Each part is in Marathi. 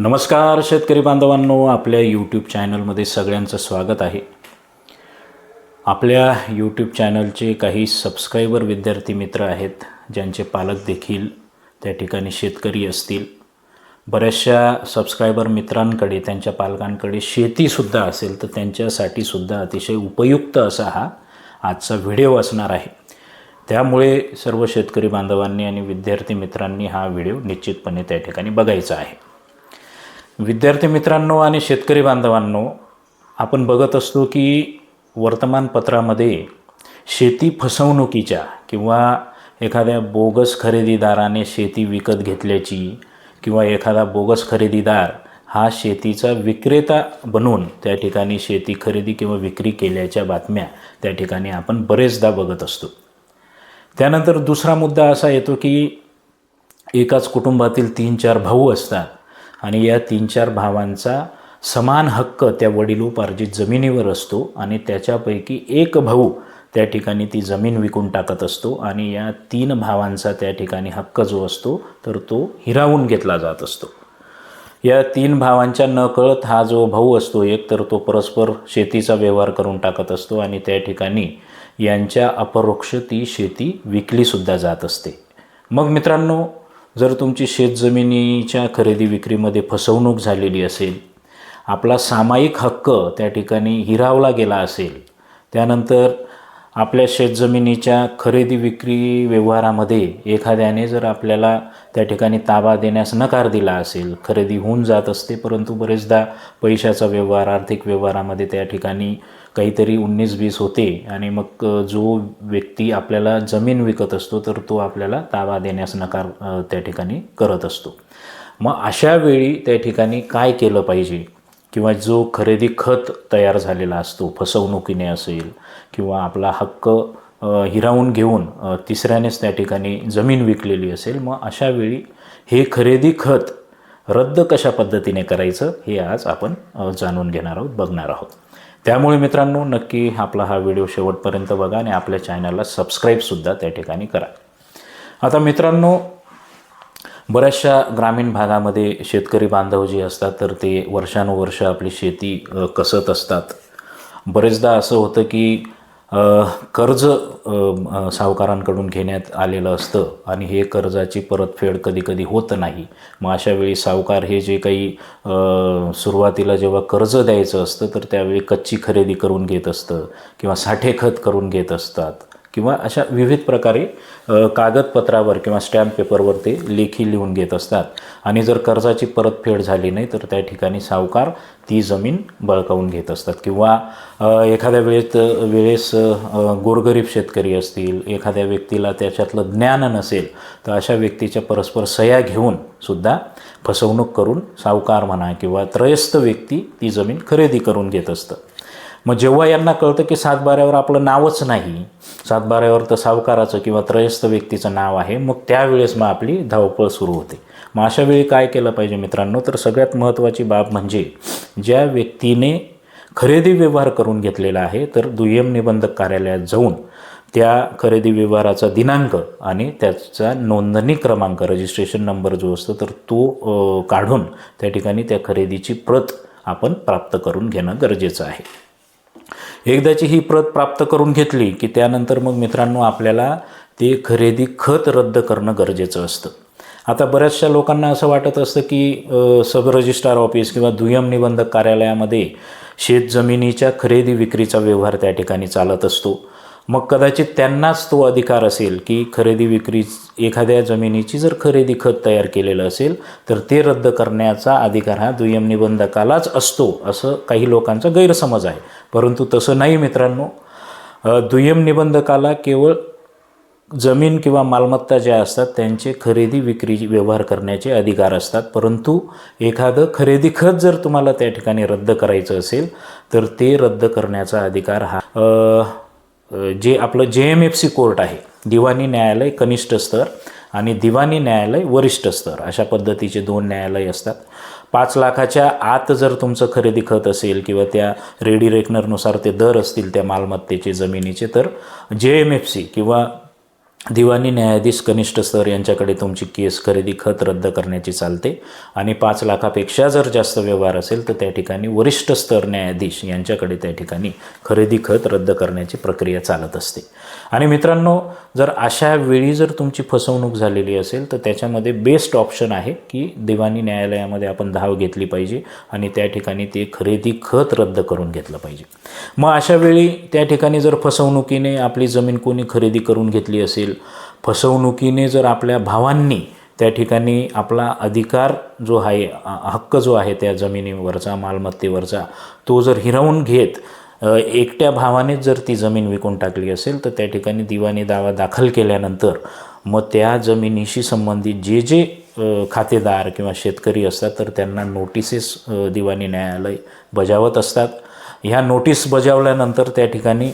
नमस्कार शेतकरी बांधवांनो. आपल्या यूट्यूब चॅनलमध्ये सगळ्यांचं स्वागत आहे. आपल्या यूट्यूब चॅनलचे काही सबस्क्रायबर विद्यार्थी मित्र आहेत ज्यांचे पालक देखील त्या ठिकाणी शेतकरी असतील. बऱ्याचशा सबस्क्रायबर मित्रांकडे त्यांच्या पालकांकडे शेतीसुद्धा असेल तर त्यांच्यासाठी सुद्धा अतिशय उपयुक्त असा हा आजचा व्हिडिओ असणार आहे. त्यामुळे सर्व शेतकरी बांधवांनी आणि विद्यार्थी मित्रांनी हा व्हिडिओ निश्चितपणे त्या ठिकाणी बघायचा आहे. विद्यार्थी मित्रांनो आणि शेतकरी बांधवांनो आपण बघत असतो की वर्तमानपत्रामध्ये शेती फसवणुकीच्या किंवा एखाद्या बोगस खरेदीदाराने शेती विकत घेतल्याची किंवा एखादा बोगस खरेदीदार हा शेतीचा विक्रेता बनून त्या ठिकाणी शेती खरेदी किंवा विक्री केल्याच्या बातम्या त्या ठिकाणी आपण बरेचदा बघत असतो. त्यानंतर दुसरा मुद्दा असा येतो की एकाच कुटुंबातील तीन चार भाऊ असतात. आणि या तीन चार भावांचा समान हक्क त्या वडिलोपार्जित जमिनीवर असतो आणि त्याच्यापैकी एक भाऊ त्या ठिकाणी ती जमीन विकून टाकत असतो आणि या तीन भावांचा त्या ठिकाणी हक्क जो असतो तर तो हिरावून घेतला जात असतो. या तीन भावांच्या नकळत हा जो भाऊ असतो एक तर तो परस्पर शेतीचा व्यवहार करून टाकत असतो आणि त्या ठिकाणी यांच्या अपरोक्ष ती शेती विकलीसुद्धा जात असते. मग मित्रांनो जर तुमची शेतजमिनीच्या खरेदी विक्रीमध्ये फसवणूक झालेली असेल आपला सामायिक हक्क त्या ठिकाणी हिरावला गेला असेल त्यानंतर आपल्या शेतजमिनीच्या खरेदी विक्री व्यवहारामध्ये एखाद्याने जर आपल्याला त्या ठिकाणी ताबा देण्यास नकार दिला असेल खरेदी होऊन जात असते परंतु बरेचदा पैशाचा व्यवहार आर्थिक व्यवहारामध्ये त्या ठिकाणी काहीतरी उन्नीस वीस होते आणि मग जो व्यक्ती आपल्याला जमीन विकत असतो तर तो आपल्याला ताबा देण्यास नकार त्या ठिकाणी करत असतो. मग अशा वेळी त्या ठिकाणी काय केलं पाहिजे? किंवा जो खरेदी खत तयार झालेला असतो फसवणुकीने असेल किंवा आपला हक्क हिरावून घेऊन तिसऱ्यानेच त्या ठिकाणी जमीन विकलेली असेल मग अशा वेळी हे खरेदी खत रद्द कशा पद्धतीने करायचं हे आज आपण जाणून घेणार आहोत बघणार आहोत. त्यामुळे मित्रांनो नक्की आपला हा व्हिडिओ शेवटपर्यंत बघा आणि आपल्या चॅनलला सबस्क्राईबसुद्धा त्या ठिकाणी करा. आता मित्रांनो बऱ्याचशा ग्रामीण भागामध्ये शेतकरी बांधव जे असतात तर ते वर्षानुवर्ष आपली शेती कसत असतात. बरेचदा असं होतं की कर्ज सावकारांकडून घेण्यात आलेलं असतं आणि हे कर्जाची परतफेड कधी कधी होत नाही. मग अशा वेळी सावकार हे जे काही सुरुवातीला जेव्हा कर्ज द्यायचं असतं तर त्यावेळी कच्ची खरेदी करून घेत असतं किंवा साठेखत करून घेत असतात. किंवा अशा विविध प्रकारे कागदपत्रावर किंवा स्टॅम्प पेपरवर ते लेखी लिहून घेत असतात. आणि जर कर्जाची परतफेड झाली नाही तर त्या ठिकाणी सावकार ती जमीन बळकावून घेत असतात. किंवा एखाद्या वेळेत वेळेस गोरगरीब शेतकरी असतील एखाद्या व्यक्तीला त्याच्यातलं ज्ञान नसेल तर अशा व्यक्तीच्या परस्पर सह्या घेऊन सुद्धा फसवणूक करून सावकार म्हणा किंवा त्रयस्थ व्यक्ती ती जमीन खरेदी करून घेत असतं. मग जेव्हा यांना कळतं की सातबाऱ्यावर आपलं नावच नाही सातबाऱ्यावर तर सावकाराचं किंवा त्रयस्थ व्यक्तीचं नाव आहे मग त्यावेळेस मग आपली धावपळ सुरू होते. मग अशा वेळी काय केलं पाहिजे मित्रांनो? तर सगळ्यात महत्त्वाची बाब म्हणजे ज्या व्यक्तीने खरेदी व्यवहार करून घेतलेला आहे तर दुय्यम निबंधक कार्यालयात जाऊन त्या खरेदी व्यवहाराचा दिनांक आणि त्याचा नोंदणी क्रमांक रजिस्ट्रेशन नंबर जो असतो तर तो काढून त्या ठिकाणी त्या खरेदीची प्रत आपण प्राप्त करून घेणं गरजेचं आहे. एकदाची ही प्रत प्राप्त करून घेतली की त्यानंतर मग मित्रांनो आपल्याला ते खरेदी खत रद्द करणं गरजेचं असतं. आता बऱ्याचशा लोकांना असं वाटत असतं की सब रजिस्ट्रार ऑफिस किंवा दुय्यम निबंधक कार्यालयामध्ये शेतजमिनीच्या खरेदी विक्रीचा व्यवहार त्या ठिकाणी चालत असतो. मग कदाचित त्यांनाच तो अधिकार असेल की खरेदी विक्री एखाद्या जमिनीची जर खरेदी खत तयार केलेलं असेल तर ते रद्द करण्याचा अधिकार हा दुय्यम निबंधकालाच असतो असं काही लोकांचा गैरसमज आहे. परंतु तसं नाही मित्रांनो. दुय्यम निबंधकाला केवळ जमीन किंवा मालमत्ता ज्या असतात त्यांचे खरेदी विक्री व्यवहार करण्याचे अधिकार असतात. परंतु एखादं खरेदी खत जर तुम्हाला त्या ठिकाणी रद्द करायचं असेल तर ते रद्द करण्याचा अधिकार हा जे आपलं जे एम एफ सी कोर्ट आहे दिवाणी न्यायालय कनिष्ठ स्तर आणि दिवाणी न्यायालय वरिष्ठ स्तर अशा पद्धतीचे दोन न्यायालय असतात. पाच लाखाच्या आत जर तुमचं खरेदी खत असेल किंवा त्या रेडी रेकनरनुसार ते दर असतील त्या मालमत्तेचे जमिनीचे तर जे एम एफ सी किंवा दिवाणी न्यायाधीश कनिष्ठ स्तर यांच्याकडे तुमची केस खरेदी खत रद्द करण्याची चालते आणि पाच लाखापेक्षा जर जास्त व्यवहार असेल तर त्या ठिकाणी वरिष्ठ स्तर न्यायाधीश यांच्याकडे त्या ठिकाणी खरेदी खत रद्द करण्याची प्रक्रिया चालत असते. आणि मित्रांनो जर अशा वेळी जर तुमची फसवणूक झालेली असेल तर त्याच्यामध्ये बेस्ट ऑप्शन आहे की दिवाणी न्यायालयामध्ये आपण धाव घेतली पाहिजे आणि त्या ठिकाणी ते खरेदी खत रद्द करून घेतलं पाहिजे. मग अशा वेळी त्या ठिकाणी जर फसवणुकीने आपली जमीन कोणी खरेदी करून घेतली असेल फसवणुकीने जर आपल्या भावांनी त्या ठिकाणी आपला अधिकार जो आहे हक्क जो आहे त्या जमिनीवरचा मालमत्तेवरचा तो जर हिरावून घेत एकट्या भावानेच जर ती जमीन विकून टाकली असेल तर त्या ठिकाणी दिवाणी दावा दाखल केल्यानंतर मग त्या जमिनीशी संबंधित जे जे खातेदार किंवा शेतकरी असतात तर त्यांना नोटिसेस दिवाणी न्यायालय बजावत असतात. ह्या नोटीस बजावल्यानंतर त्या ठिकाणी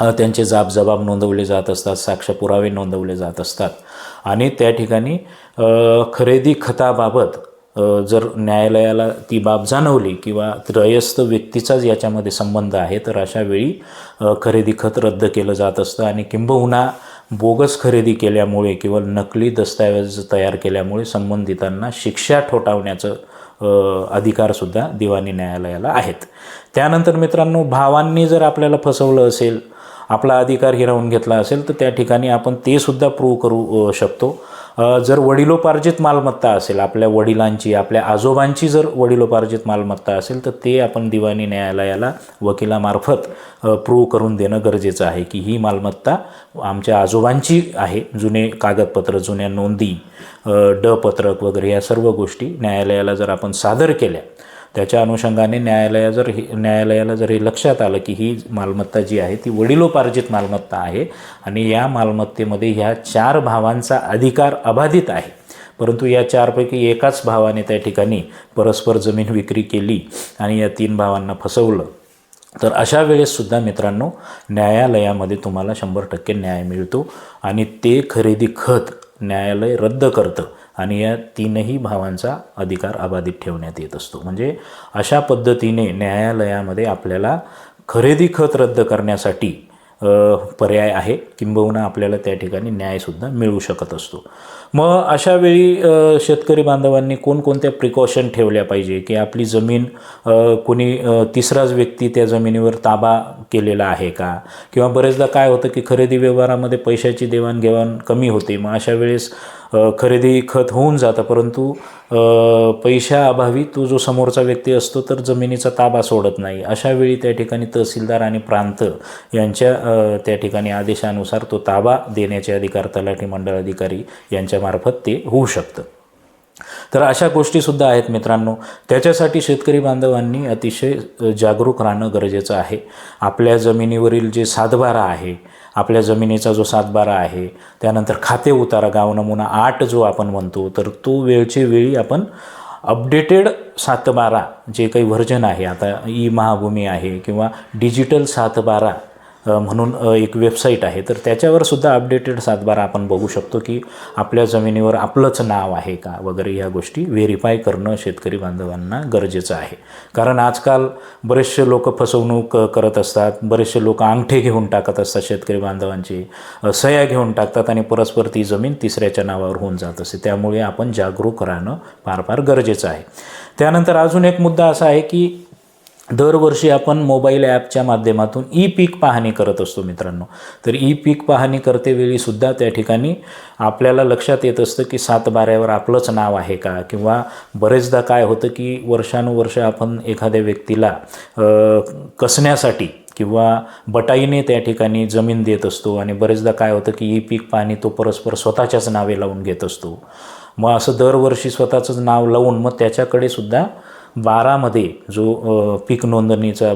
त्यांचे जाबजबाब नोंदवले जात असतात साक्ष पुरावे नोंदवले जात असतात. आणि त्या ठिकाणी खरेदी खताबाबत जर न्यायालयाला ती बाब जाणवली किंवा त्रयस्थ व्यक्तीचाच याच्यामध्ये संबंध आहे तर अशा वेळी खरेदी खत रद्द केलं जात असतं. आणि किंबहुना बोगस खरेदी केल्यामुळे किंवा नकली दस्तऐवज तयार केल्यामुळे संबंधितांना शिक्षा ठोठावण्याचं अधिकारसुद्धा दिवाणी न्यायालयाला आहेत. त्यानंतर मित्रांनो भावांनी जर आपल्याला फसवलं असेल आपला अधिकार हिरावून घेतला असेल तर त्या ठिकाणी आपण ते सुद्धा प्रूव्ह करू शकतो. जर वडिलोपार्जित मालमत्ता असेल आपल्या वडिलांची आपल्या आजोबांची जर वडिलोपार्जित मालमत्ता असेल तर ते आपण दिवाणी न्यायालयाला वकिलामार्फत प्रूव्ह करून देणं गरजेचं आहे की ही मालमत्ता आमच्या आजोबांची आहे. जुने कागदपत्र जुन्या नोंदी ड पत्रक वगैरे या सर्व गोष्टी न्यायालयाला जर आपण सादर केल्या त्याच्या अनुषंगाने न्यायालया जर ही न्यायालयाला जर हे लक्षात आलं की ही मालमत्ता जी आहे ती वडिलोपार्जित मालमत्ता आहे आणि या मालमत्तेमध्ये ह्या चार भावांचा अधिकार अबाधित आहे. परंतु या चारपैकी एकाच भावाने त्या ठिकाणी परस्पर जमीन विक्री केली आणि या तीन भावांना फसवलं. तर अशा वेळेससुद्धा मित्रांनो न्यायालयामध्ये तुम्हाला शंभर टक्के न्याय मिळतो आणि ते खरेदी खत न्यायालय रद्द करतं. आणि या तीनही भावांचा अधिकार अबाधित ठेवण्यात येत असतो. म्हणजे अशा पद्धतीने न्यायालयामध्ये आपल्याला खरेदी खत रद्द करण्यासाठी पर्याय आहे. किंबहुना आपल्याला त्या ठिकाणी न्यायसुद्धा मिळू शकत असतो. मग अशा वेळी शेतकरी बांधवांनी कोणकोणत्या प्रिकॉशन ठेवल्या पाहिजे? की आपली जमीन कोणी तिसराच व्यक्ती त्या जमिनीवर ताबा केलेला आहे का? किंवा बरेचदा काय होतं की खरेदी व्यवहारामध्ये पैशाची देवाणघेवाण कमी होते. मग अशा वेळेस खरेदी खत होऊन जातं. परंतु पैशाअभावी तो जो समोरचा व्यक्ती असतो तर जमिनीचा ताबा सोडत नाही. अशा वेळी त्या ठिकाणी तहसीलदार आणि प्रांत यांच्या त्या ठिकाणी आदेशानुसार तो ताबा देण्याचे अधिकार तलाठी मंडळ अधिकारी यांच्या यांच्यामार्फत ते होऊ शकतं. तर अशा गोष्टीसुद्धा आहेत मित्रांनो. त्याच्यासाठी शेतकरी बांधवांनी अतिशय जागरूक राहणं गरजेचं आहे. आपल्या जमिनीवरील जे सातबारा आहे आपल्या जमिनीचा जो सातबारा आहे त्यानंतर खाते उतारा गाव नमुना आठ जो आपण म्हणतो तर तो वेळचे वेळी आपण अपडेटेड सातबारा जे काही व्हर्जन आहे आता ई महाभूमी आहे किंवा डिजिटल सातबारा म्हणून एक वेबसाईट आहे. तर त्याच्यावर सुद्धा अपडेटेड सातबारा आपण बघू शकतो की आपल्या जमिनीवर आपलंच नाव आहे का वगैरे ह्या गोष्टी व्हेरीफाय करणं शेतकरी बांधवांना गरजेचं आहे. कारण आजकाल बरेचसे लोक फसवणूक करत असतात. बरेचसे लोक अंगठे घेऊन टाकत असतात शेतकरी बांधवांचे. सह्या घेऊन टाकतात आणि परस्पर ती जमीन तिसऱ्याच्या नावावर होऊन जात असते त्यामुळे आपण जागरूक राहणं फार फार गरजेचं आहे. त्यानंतर अजून एक मुद्दा असा आहे की दरवर्षी आपण मोबाईल ॲपच्या माध्यमातून ई पीक पाहणी करत असतो मित्रांनो. तर ई पीक पाहणी करतेवेळी सुद्धा त्या ठिकाणी आपल्याला लक्षात येत असतं की सातबाऱ्यावर आपलंच नाव आहे का? किंवा बरेचदा काय होतं की वर्षानुवर्ष आपण एखाद्या व्यक्तीला कसण्यासाठी किंवा बटाईने त्या ठिकाणी जमीन देत असतो आणि बरेचदा काय होतं की ई पीक पाहणी तो परस्पर स्वतःच्याच नावे लावून घेत असतो. मग असं दरवर्षी स्वतःचंच नाव लावून मग त्याच्याकडे सुद्धा बारामध्ये जो पीक नोंदणीचा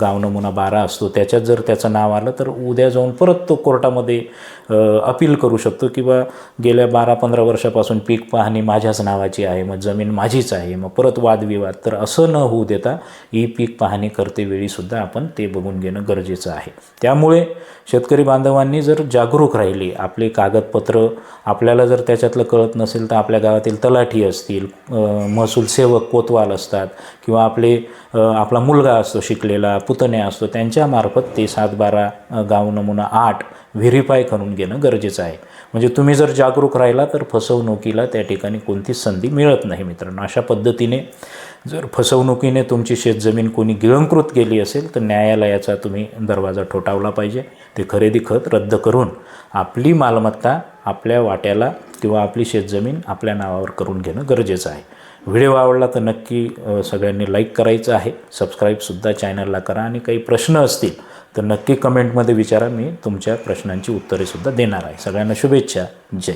गाव नमुना बारा असतो त्याच्यात जर त्याचं नाव आलं तर उद्या जाऊन परत तो कोर्टामध्ये अपील करू शकतो किंवा गेल्या बारा पंधरा वर्षापासून पीक पाहणी माझ्याच नावाची आहे मग जमीन माझीच आहे मग परत वादविवाद. तर असं न होऊ देता ही पीक पाहणी करतेवेळीसुद्धा आपण ते बघून घेणं गरजेचं आहे. त्यामुळे शेतकरी बांधवांनी जर जागरूक राहिले आपले कागदपत्र आपल्याला जर त्याच्यातलं कळत नसेल तर आपल्या गावातील तलाठी असतील महसूल सेवक कोतवा अहवाल असतात किंवा आपले आपला मुलगा असतो शिकलेला पुतण्या असतो त्यांच्यामार्फत ते सात बारा गाव नमुना आठ व्हेरीफाय करून घेणं गरजेचं आहे. म्हणजे तुम्ही जर जागरूक राहिला तर फसवणुकीला त्या ठिकाणी कोणतीच संधी मिळत नाही मित्रांनो. अशा पद्धतीने जर फसवणुकीने तुमची शेतजमीन कोणी गिळंकृत केली असेल तर न्यायालयाचा तुम्ही दरवाजा ठोठावला पाहिजे. ते खरेदी खत रद्द करून आपली मालमत्ता आपल्या वाट्याला किंवा आपली शेतजमीन आपल्या नावावर करून घेणं गरजेचं आहे. व्हिडिओ आवडला तर नक्की सगळ्यांनी लाईक करायचं आहे. सबस्क्राईबसुद्धा चॅनलला करा. आणि काही प्रश्न असतील तर नक्की कमेंटमध्ये विचारा. मी तुमच्या प्रश्नांची उत्तरेसुद्धा देणार आहे. सगळ्यांना शुभेच्छा. जय.